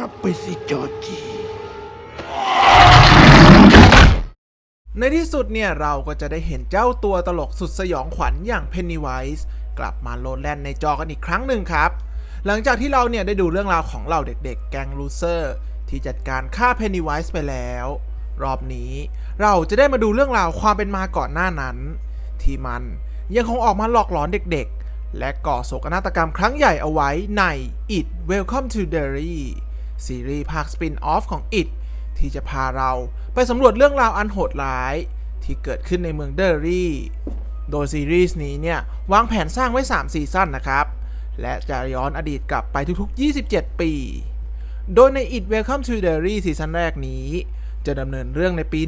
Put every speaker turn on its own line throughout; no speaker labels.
รับไปสิจอจี
ในที่สุดเนี่ย เราก็จะได้เห็นเจ้าตัวตลกสุดสยองขวัญอย่างเพนนีไวส์กลับมาโลดแล่นในจอกันอีกครั้งหนึ่งครับ หลังจากที่เราเนี่ย ได้ดูเรื่องราวของเหล่าเด็กๆ แกงลูเซอร์ ที่จัดการฆ่าเพนนีไวส์ไปแล้ว รอบนี้เราจะได้มาดูเรื่องราวความเป็นมาก่อนหน้านั้น ที่มันยังคงออกมาหลอกหลอนเด็กๆ และก่อโศกนาฏกรรมครั้งใหญ่เอาไว้ใน It Welcome to Derry ซีรีส์ภาคสปินออฟของ It ที่จะพาเราไปสำรวจเรื่องราวอันโหดร้าย ที่เกิดขึ้นในเมืองเดอรี่ โดยซีรีส์นี้เนี่ยวางแผนสร้างไว้ 3 ซีซั่นนะครับ และจะย้อนอดีตกลับไปทุกๆ 27 ปี โดยใน It Welcome to Derry ซีซั่นแรกนี้ จะดำเนินเรื่องในปี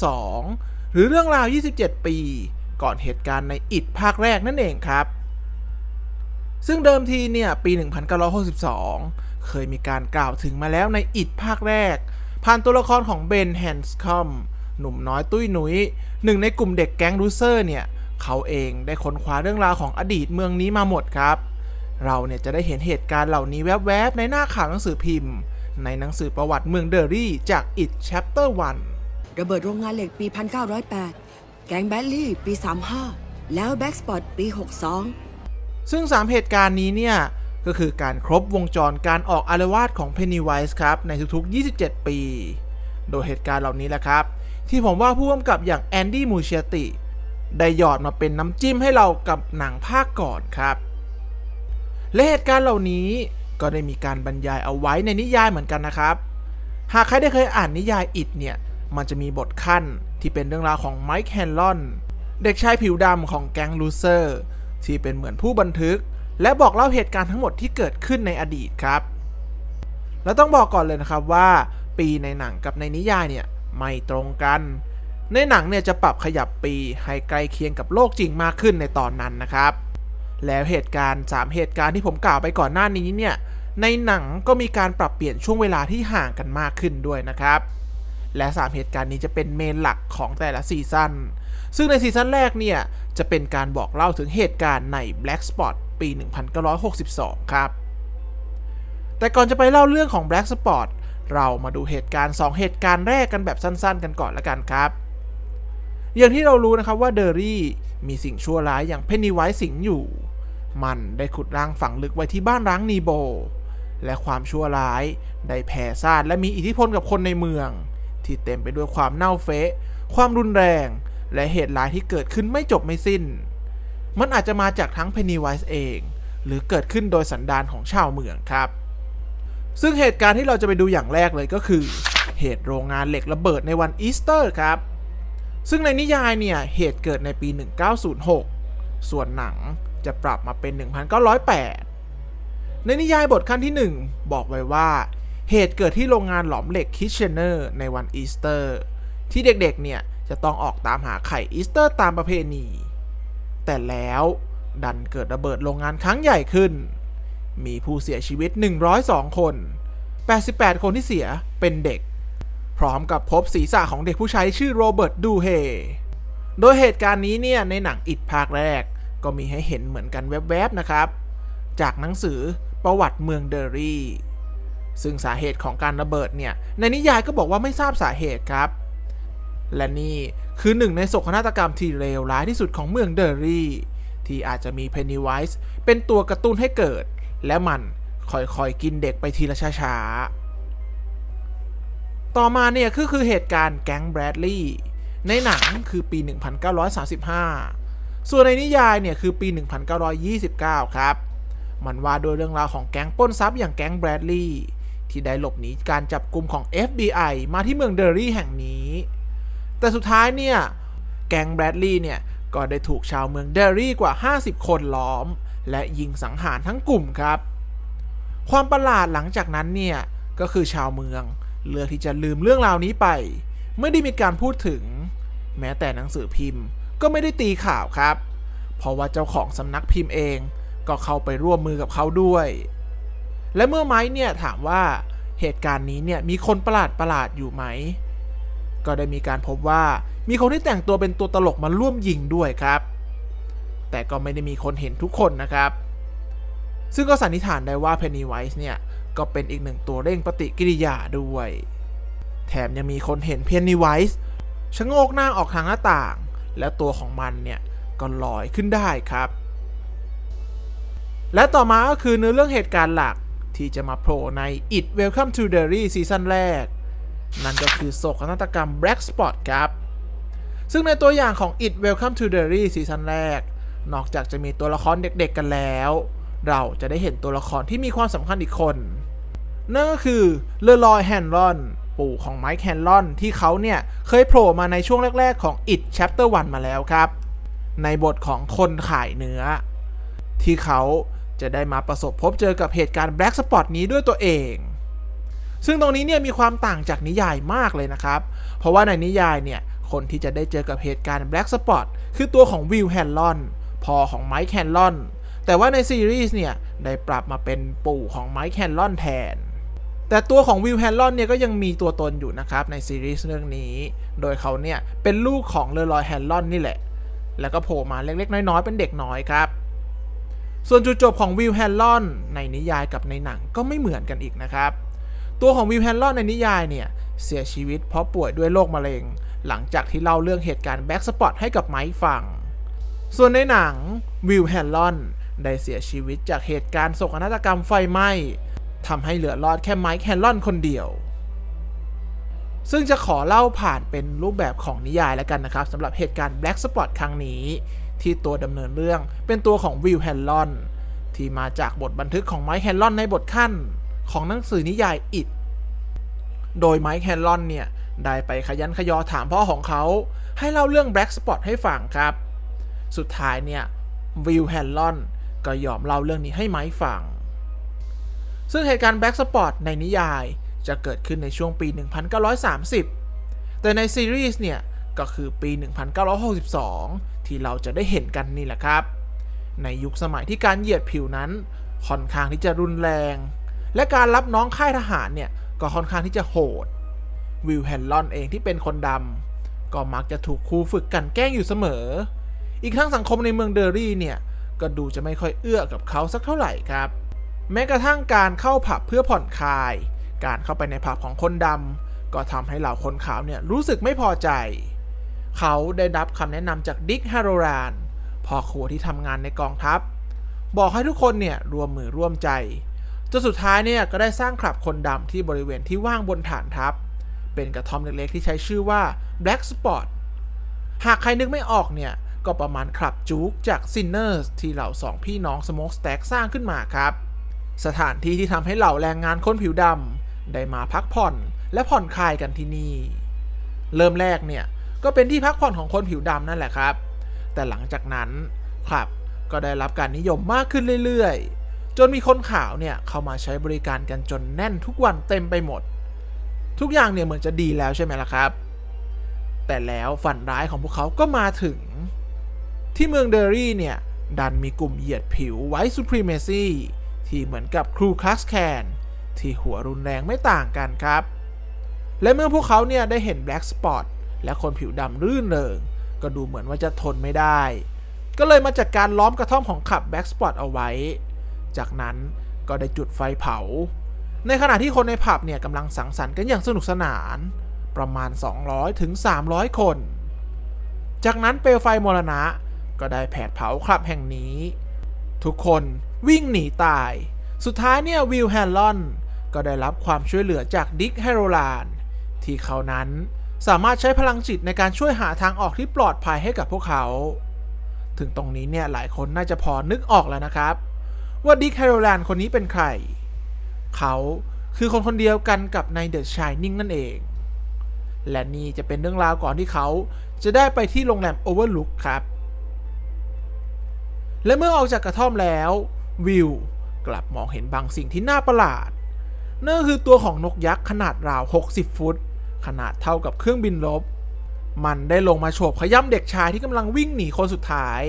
1962 หรือเรื่องราว 27 ปี ก่อนเหตุการณ์ใน It ภาคแรกนั่นเองครับซึ่งเดิมทีเนี่ย ปี 1962 เคยมีการกล่าวถึงมาแล้วในอิดภาคแรก ผ่านตัวละครของเบนแฮนส์คอมหนุ่มน้อยตุ้ยหนุยหนึ่งในกลุ่มเด็กแก๊งรูเซอร์เนี่ย เขาเองได้ค้นคว้าเรื่องราวของอดีตเมืองนี้มาหมดครับ เราเนี่ยจะได้เห็นเหตุการณ์เหล่านี้แวบๆ ในหน้าข่าวหนังสือพิมพ์ ในหนังสือประวัติเมืองเดอรี่จาก It Chapter 1
ระเบิดโรงงานเหล็กปี 1908 แก๊งแบดลี่ปี 35 แล้วแบ็กสปอตปี 62
ซึ่ง 3 เหตุการณ์นี้เนี่ย ก็คือการครบวงจรการออกอารวาสของ Pennywise ครับในทุกๆ 27 ปี โดยเหตุการณ์เหล่านี้แหละครับ ที่ผมว่าผู้กำกับอย่างแอนดี้มูเชียติได้หยอดมาเป็นน้ำจิ้มให้เรากับหนังภาคก่อนครับ และเหตุการณ์เหล่านี้ก็ได้มีการบรรยายเอาไว้ในนิยายเหมือนกันนะครับ หากใครได้เคยอ่านนิยายอิดเนี่ย มันจะมีบทขั้นที่เป็นเรื่องราวของไมค์แฮนลอน เด็กชายผิวดำของแก๊งลูเซอร์ ที่เป็นเหมือนผู้บันทึก และบอกเล่าเหตุการณ์ทั้งหมดที่เกิดขึ้นในอดีตครับ แล้วต้องบอกก่อนเลยนะครับว่า ปีในหนังกับในนิยายเนี่ยไม่ตรงกัน ในหนังเนี่ยจะปรับขยับปีให้ใกล้เคียงกับโลกจริงมากขึ้นในตอนนั้นนะครับ แล้วเหตุการณ์ 3 เหตุการณ์ที่ผมกล่าวไปก่อนหน้านี้เนี่ยในหนังก็มีการปรับเปลี่ยนช่วงเวลาที่ห่างกันมากขึ้นด้วยนะครับ และ 3 เหตุการณ์นี้จะเป็นเมนหลักของแต่ละซีซั่นซึ่งในซีซั่นแรกเนี่ยจะเป็นการบอกเล่าถึงเหตุการณ์ใน Black Spot ปี 1962 ครับ แต่ก่อนจะไปเล่าเรื่องของ Black Spot เรามาดูเหตุการณ์ 2 เหตุการณ์แรกกันแบบสั้นๆ กันก่อนละกันครับ อย่างที่เรารู้นะครับว่าเดอรี่มีสิ่งชั่วร้ายอย่างเพนนีไวส์สิงอยู่ มันได้ขุดร่างฝังลึกไว้ที่บ้านร้างนีโบ และความชั่วร้ายได้แผ่ซ่านและมีอิทธิพลกับคนในเมือง ที่เต็มไปด้วยความเน่าเฟะ ความรุนแรง และเหตุร้ายที่เกิดขึ้นไม่จบไม่สิ้น มันอาจจะมาจากทั้งเพนนีไวส์เอง หรือเกิดขึ้นโดยสันดานของชาวเมืองครับ ซึ่งเหตุการณ์ที่เราจะไปดูอย่างแรกเลยก็คือ เหตุโรงงานเหล็กระเบิดในวันอีสเตอร์ครับ ซึ่งในนิยายเนี่ยเหตุเกิดในปี 1906 ส่วนหนังจะปรับมาเป็น 1908 ในนิยายบทขั้นที่ 1 บอกไว้ว่า เหตุเกิดที่โรงงานหลอมเหล็กคิชเชนเนอร์ในวันอีสเตอร์ ที่เด็กๆเนี่ยจะต้องออกตามหาไข่อีสเตอร์ตามประเพณี แต่แล้วดันเกิดระเบิดโรงงานครั้งใหญ่ขึ้น มีผู้เสียชีวิต 102 คน 88 คนที่เสียเป็นเด็ก พร้อมกับพบศีรษะของเด็กผู้ชายชื่อโรเบิร์ตดูเฮ โดยเหตุการณ์นี้เนี่ยในหนังอิดภาคแรก ก็มีให้เห็นเหมือนกันแวบๆนะครับ จากหนังสือประวัติเมืองเดอรี่ ซึ่งสาเหตุของการระเบิดเนี่ยในนิยายก็บอกว่าไม่ทราบสาเหตุครับ และนี่คือหนึ่งในโศกนาฏกรรมที่เลวร้ายที่สุดของเมืองเดอรี่ ที่อาจจะมีเพนนีไวส์เป็นตัวกระตุ้นให้เกิด และมันค่อยๆกินเด็กไปทีละช้าๆ ต่อมาเนี่ยก็คือเหตุการณ์แก๊งแบรดลีย์ในหนังคือปี 1935 ส่วนในนิยายเนี่ยคือปี 1929 ครับ มันว่าโดยเรื่องราวของแก๊งป้นทรัพย์อย่างแก๊งแบรดลีย์ที่ได้หลบหนีการจับกลุ่มของ FBI มาที่เมืองเดอรี่แห่งนี้ แต่สุดท้ายเนี่ย แก๊งแบรดลีย์เนี่ย ก็ได้ถูกชาวเมืองเดอรี่กว่า 50 คนล้อม และยิงสังหารทั้งกลุ่มครับ ความประหลาดหลังจากนั้นเนี่ย ก็คือชาวเมืองเลือกที่จะลืมเรื่องราวนี้ไป ไม่ได้มีการพูดถึง แม้แต่หนังสือพิมพ์ ก็ไม่ได้ตีข่าวครับ เพราะว่าเจ้าของสำนักพิมพ์เองก็เข้าไปร่วมมือกับเขาด้วย และเมื่อไม้เนี่ยถามว่าเหตุการณ์นี้เนี่ยมีคนประหลาดประหลาดอยู่ไหม ก็ได้มีการพบว่ามีคนที่แต่งตัวเป็นตัวตลกมาร่วมยิงด้วยครับ แต่ก็ไม่ได้มีคนเห็นทุกคนนะครับ ซึ่งก็สันนิษฐานได้ว่าเพนนีไวส์เนี่ย ก็เป็นอีกหนึ่งตัวเร่งปฏิกิริยาด้วย แถมยังมีคนเห็นเพนนีไวส์ชะโงกหน้าออกทางหน้าต่าง แล้วตัวของมันเนี่ยก็ลอยขึ้นได้ครับ และต่อมาก็คือเนื้อเรื่องเหตุการณ์หลักที่จะมาโผล่ใน It Welcome to Derry ซีซั่นแรก นั่นก็คือโศกนาฏกรรม Black Spot ครับ ซึ่งในตัวอย่างของ It Welcome to Derry ซีซั่นแรก นอกจากจะมีตัวละครเด็กๆกันแล้ว เราจะได้เห็นตัวละครที่มีความสำคัญอีกคน นั่นก็คือเลอรอยแฮนรอน ปู่ของไมค์แฮนรอน ที่เขาเนี่ย เคยโผล่มาในช่วงแรกๆของ It Chapter 1 มาแล้วครับ ในบทของคนขายเนื้อ ที่เขาจะได้มาประสบพบเจอกับเหตุการณ์ Black Spot นี้ด้วยตัวเอง ซึ่งตรงนี้เนี่ยมีความต่างจากนิยายมากเลยนะครับ เพราะว่าในนิยายเนี่ยคนที่จะได้เจอกับเหตุการณ์ Black Spot คือตัวของวิลแฮนลอนพ่อของไมค์แฮนลอนแต่ว่าในซีรีส์เนี่ยได้ปรับมาเป็นปู่ของไมค์แฮนลอนแทน แต่ตัวของวิลแฮนลอนเนี่ยก็ยังมีตัวตนอยู่นะครับในซีรีส์เรื่องนี้ โดยเขาเนี่ยเป็นลูกของเลอรอยแฮนลอนนี่แหละ แล้วก็โผล่มาเล็กๆ น้อยๆ เป็นเด็กน้อยครับส่วนจุดจบของวิลแฮนลอนในนิยายกับในหนังก็ไม่เหมือนกันอีกนะครับ ตัวของวิลแฮนลอนในนิยายเนี่ย เสียชีวิตเพราะป่วยด้วยโรคมะเร็ง หลังจากที่เล่าเรื่องเหตุการณ์แบ็กสปอตให้กับไมค์ฟัง ส่วนในหนังวิลแฮนลอนได้เสียชีวิตจากเหตุการณ์โศกนาฏกรรมไฟไหม้ทำให้เหลือรอดแค่ไมค์แฮนลอนคนเดียว ซึ่งจะขอเล่าผ่านเป็นรูปแบบของนิยายแล้วกันนะครับสำหรับเหตุการณ์ Black Spot ครั้งนี้ ที่ตัวดำเนินเรื่องเป็นตัวของวิลแฮนลอนที่มาจากบทบันทึกของไมค์แฮนลอนในบทขั้น ของหนังสือนิยาย It โดยไมค์แฮนลอนเนี่ย ได้ไปขยันขยอถามพ่อของเขา ให้เล่าเรื่อง Black Spot ให้ฟังครับ สุดท้ายเนี่ย วิลแฮนลอนก็ยอมเล่าเรื่องนี้ให้ไมค์ฟัง ซึ่งเหตุการณ์ Black Spot ในนิยายจะเกิดขึ้นในช่วงปี 1930 แต่ในซีรีส์เนี่ย ก็คือปี 1962 ที่เราจะได้เห็นกันนี่แหละครับ ในยุคสมัยที่การเหยียดผิวนั้นค่อนข้างที่จะรุนแรง และการรับน้องค่ายทหารเนี่ยก็ค่อนข้างที่จะโหด วิลแฮนลอนเองที่เป็นคนดำก็มักจะถูกครูฝึกกันแกล้งอยู่เสมอ อีกทั้งสังคมในเมืองเดอรี่เนี่ยก็ดูจะไม่ค่อยเอื้อกับเขาสักเท่าไหร่ครับ แม้กระทั่งการเข้าผับเพื่อผ่อนคลาย การเข้าไปในผับของคนดำก็ทำให้เหล่าคนขาวเนี่ยรู้สึกไม่พอใจ เขาได้รับคำแนะนำจากดิกฮาโรรานพ่อครัวที่ทำงานในกองทัพ บอกให้ทุกคนเนี่ยรวมมือร่วมใจ จนสุดท้ายเนี่ยก็ได้สร้างคลับคนดำที่บริเวณที่ว่างบนฐานทัพ เป็นกระท่อมเล็กๆที่ใช้ชื่อว่า Black Spot หากใครนึกไม่ออกเนี่ย ก็ประมาณคลับจู๊กจาก Sinners ที่เหล่าสองพี่น้อง Smoke Stack สร้างขึ้นมาครับ สถานที่ที่ทำให้เหล่าแรงงานคนผิวดำได้มาพักผ่อนและผ่อนคลายกันที่นี่ เริ่มแรกเนี่ยก็เป็นที่พักผ่อนของคนผิวดำนั่นแหละครับ แต่หลังจากนั้นคลับก็ได้รับการนิยมมากขึ้นเรื่อยๆ จนมีคนข่าวเนี่ยเข้ามาใช้บริการกันจนแน่นทุกวันเต็มไปหมด ทุกอย่างเนี่ยเหมือนจะดีแล้วใช่ไหมล่ะครับ แต่แล้วฝันร้ายของพวกเขาก็มาถึง ที่เมืองเดอรี่เนี่ย ดันมีกลุ่มเหยียดผิวไว้ซูพรีเมซีที่เหมือนกับครูคลาสแคนที่หัวรุนแรงไม่ต่างกันครับ และเมื่อพวกเขาเนี่ยได้เห็นแบล็กสปอตและคนผิวดำรื่นเริงก็ดูเหมือนว่าจะทนไม่ได้ ก็เลยมาจัดการล้อมกระท่อมของขับแบ็กสปอตเอาไว้ จากนั้นก็ได้จุดไฟเผา ในขณะที่คนในผับเนี่ยกำลังสังสรรค์กันอย่างสนุกสนาน ประมาณ 200ถึง300 คน จากนั้นเปลวไฟมรณะก็ได้แผดเผาคลับแห่งนี้ ทุกคนวิ่งหนีตาย สุดท้ายเนี่ยวิลแฮนลอนก็ได้รับความช่วยเหลือจากดิกแฮโรลาน ที่เขานั้นสามารถใช้พลังจิตในการช่วยหาทางออกที่ปลอดภัยให้กับพวกเขา ถึงตรงนี้เนี่ยหลายคนน่าจะพอนึกออกแล้วนะครับ ว่าดิกแฮโรแลนคนนี้เป็นใคร เขาคือคนคนเดียวกันกับในเดอะชายนิ่งนั่นเอง และนี่จะเป็นเรื่องราวก่อนที่เขาจะได้ไปที่โรงแรมโอเวอร์ลุกครับ และเมื่อออกจากกระท่อมแล้ว วิวกลับมองเห็นบางสิ่งที่น่าประหลาดนั่นก็คือตัวของนกยักษ์ขนาดราว 60 ฟุต ขนาดเท่ากับเครื่องบินรบ มันได้ลงมาโฉบขย้ำเด็กชายที่กำลังวิ่งหนีคนสุดท้าย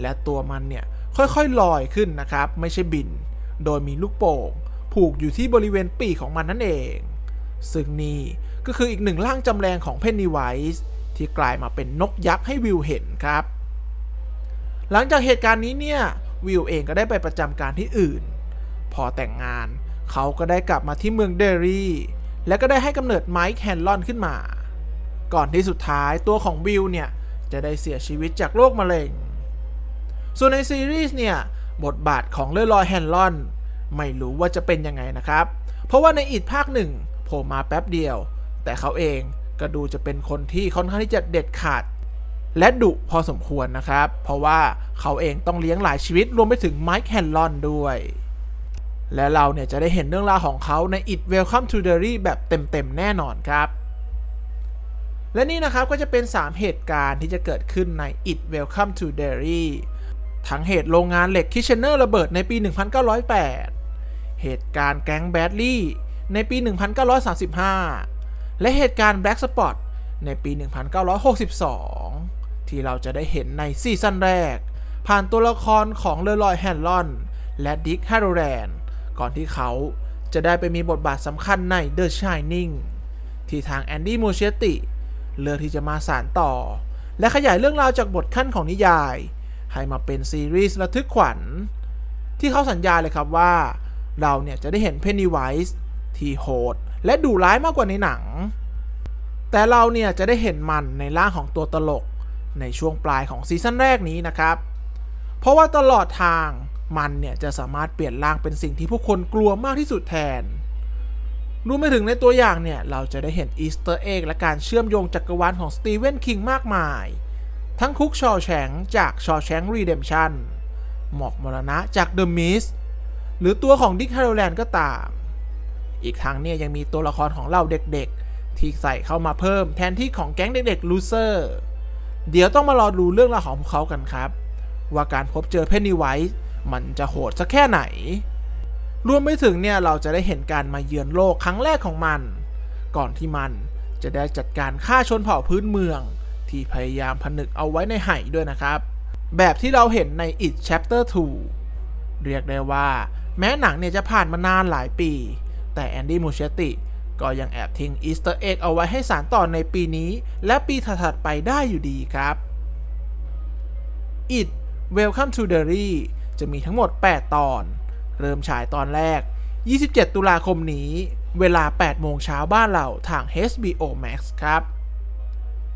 และตัวมันเนี่ย ค่อยๆลอยขึ้นนะครับ ไม่ใช่บิน โดยมีลูกโป่งผูกอยู่ที่บริเวณปีกของมันนั่นเอง ซึ่งนี่ก็คืออีกหนึ่งร่างจำแรงของเพนนีไวส์ที่กลายมาเป็นนกยักษ์ให้วิวเห็นครับ หลังจากเหตุการณ์นี้เนี่ยวิวเองก็ได้ไปประจำการที่อื่น พอแต่งงานเขาก็ได้กลับมาที่เมืองเดรีและก็ได้ให้กำเนิดไมค์แฮนลอนขึ้นมา ก่อนที่สุดท้ายตัวของวิลเนี่ย จะได้เสียชีวิตจากโรคมะเร็ง ส่วนในซีรีส์เนี่ย บทบาทของเลอรอยแฮนลอน ไม่รู้ว่าจะเป็นยังไงนะครับ เพราะว่าในอีกภาคหนึ่งโผล่มาแป๊บเดียว แต่เขาเองก็ดูจะเป็นคนที่ค่อนข้างที่จะเด็ดขาด และดุพอสมควรนะครับ เพราะว่าเขาเองต้องเลี้ยงหลายชีวิตรวมไปถึงไมค์แฮนลอนด้วย และเราเนี่ยจะได้เห็นเรื่องราวของเขาใน It Welcome to Derry แบบเต็มๆแน่นอนครับและนี่นะครับก็จะเป็น 3 เหตุการณ์ที่จะเกิดขึ้นใน It Welcome to Derry ทั้งเหตุโรงงานเหล็กคิชเชเนอร์ระเบิดในปี 1908 เหตุการณ์แก๊งแบดลี่ในปี 1935 และเหตุการณ์ Black Spot ในปี 1962 ที่เราจะได้เห็นในซีซั่นแรก ผ่านตัวละครของเลอรอยแฮนลอน และดิกฮาร์โรแรน ก่อนที่เขาจะได้ไปมีบทบาทสำคัญใน The Shining ที่ทางแอนดี้มูเชติเลือกที่จะมาสานต่อ และขยายเรื่องราวจากบทขั้นของนิยาย ให้มาเป็นซีรีส์ระทึกขวัญ ที่เขาสัญญาเลยครับว่า เราเนี่ยจะได้เห็นเพนนีไวส์ที่โหด และดุร้ายมากกว่าในหนัง แต่เราเนี่ยจะได้เห็นมันในร่างของตัวตลกในช่วงปลายของซีซั่นแรกนี้นะครับ เพราะว่าตลอดทางมันเนี่ยจะสามารถเปลี่ยนร่างเป็นสิ่งที่ผู้คนกลัวมากที่สุดแทนรวมไปถึงในตัวอย่างเนี่ย เราจะได้เห็นอีสเตอร์เอ็กและการเชื่อมโยงจักรวาลของสตีเวนคิงมากมาย ทั้งคุกชอแชงจากชอแชงรีเดมชันหมอกมรณะจากเดอะมิสหรือตัวของดิกฮาร์โรแลนด์ก็ตาม อีกทั้งเนี่ยยังมีตัวละครของเราเด็กๆ ที่ใส่เข้ามาเพิ่มแทนที่ของแก๊งเด็กๆลูเซอร์เดี๋ยวต้องมารอดูเรื่องราวของพวกเขากันครับ ว่าการพบเจอเพนนีไวส์มันจะโหดสักแค่ไหน รวมไปถึงเนี่ยเราจะได้เห็นการมาเยือนโลกครั้งแรกของมัน ก่อนที่มันจะได้จัดการฆ่าชนเผ่าพื้นเมือง ที่พยายามผนึกเอาไว้ในไหด้วยนะครับ แบบที่เราเห็นใน It Chapter 2 เรียกได้ว่าแม้หนังเนี่ยจะผ่านมานานหลายปี แต่แอนดี้มูเชติก็ยังแอบทิ้งอีสเตอร์เอ็กเอาไว้ให้สารต่อในปีนี้ และปีถัดๆไปได้อยู่ดีครับ It Welcome to Derry จะมีทั้งหมด 8 ตอน เริ่มฉายตอนแรก 27 ตุลาคมนี้ เวลา 8 โมงเช้าบ้านเราทาง HBO Max ครับ